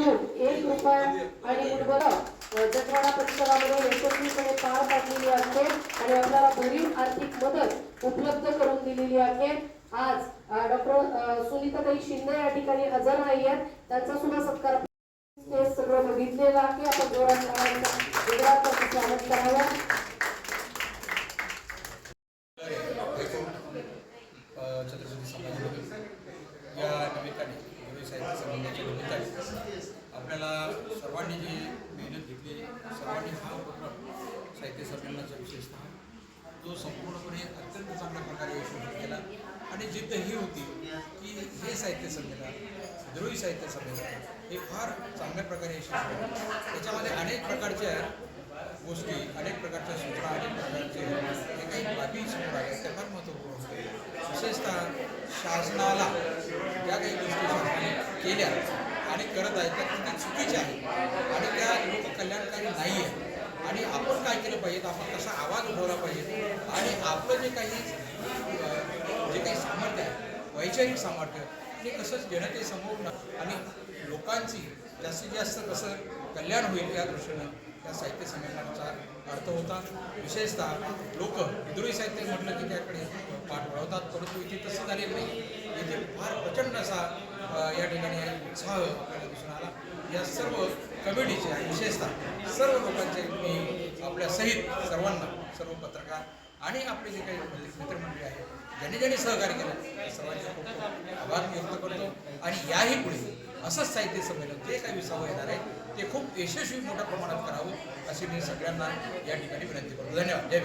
एक रुपया आणि मुठभर जटवाडा परिसरामध्ये यशस्वीपणे पार पाडलेली आहे आणि आपल्याला भरीव आर्थिक मदत उपलब्ध करून दिलेली आहे. आज डॉक्टर सुनीताताई शिंदे या ठिकाणी हजर नाही आहेत. त्यांचा सुद्धा सत्कार हे सगळं बघितलेलं आहे. आपण जोरात टाळ्यांचा स्वागत करावं. छत्रपती संभाजीनगर. या निमित्ताने गुरु साहित्य संबंधाच्या निमित्ताने आपल्याला सर्वांनी जी मेहनत घेतली सर्वांनी हा उपक्रम साहित्य संमेलनाचा विशेषतः तो संपूर्णपणे अत्यंत चांगल्या प्रकारे यशस्वी केला. आणि जिद्द ही होती की हे साहित्य संमेलन द्रोही साहित्य संमेलन हे फार चांगल्या प्रकारे यशस्वी त्याच्यामध्ये अनेक प्रकारच्या गोष्टी अनेक प्रकारच्या सूचना अनेक प्रकारचे जे काही बाबी समोर आहेत त्या फार महत्त्वपूर्ण होते विशेषतः शासनाला ज्या काही गोष्टी शासनाने केल्या आणि करत आहेत त्या चुकीचे आहेत आणि त्या लोककल्याणकारी नाही आहे आणि आपण काय केलं पाहिजे आपण कसा आवाज उठवला पाहिजे आणि आपलं जे काही जे काही सामर्थ्य आहे वैचारिक सामर्थ्य ते कसं जनतेसमोर न- आणि लोकांची जास्तीत जास्त कसं कल्याण होईल या दृष्टीनं त्या साहित्य संमेलनाचा अर्थ होता. विशेषतः लोक विद्रोही साहित्य म्हटलं की त्याकडे पाठ वळवतात परंतु इथे तसं झालेलं नाही. इथे फार प्रचंड असा या ठिकाणी उत्साह आपल्याला दिसून आला. या सर्व कमिटीचे विशेषतः सर्व लोकांचे मी आपल्या सहित सर्वांना सर्व पत्रकार आणि आपले जे काही मित्रमंडळी आहेत ज्यांनी ज्यांनी सहकार्य केलं सर्वांचे खूप खूप आभार व्यक्त करतो. आणि याही पुढे असंच साहित्य संमेलन जे काही विसावं येणार आहे ते खूप यशस्वी मोठ्या प्रमाणात करावं अशी मी सगळ्यांना या ठिकाणी विनंती करतो. धन्यवाद. जय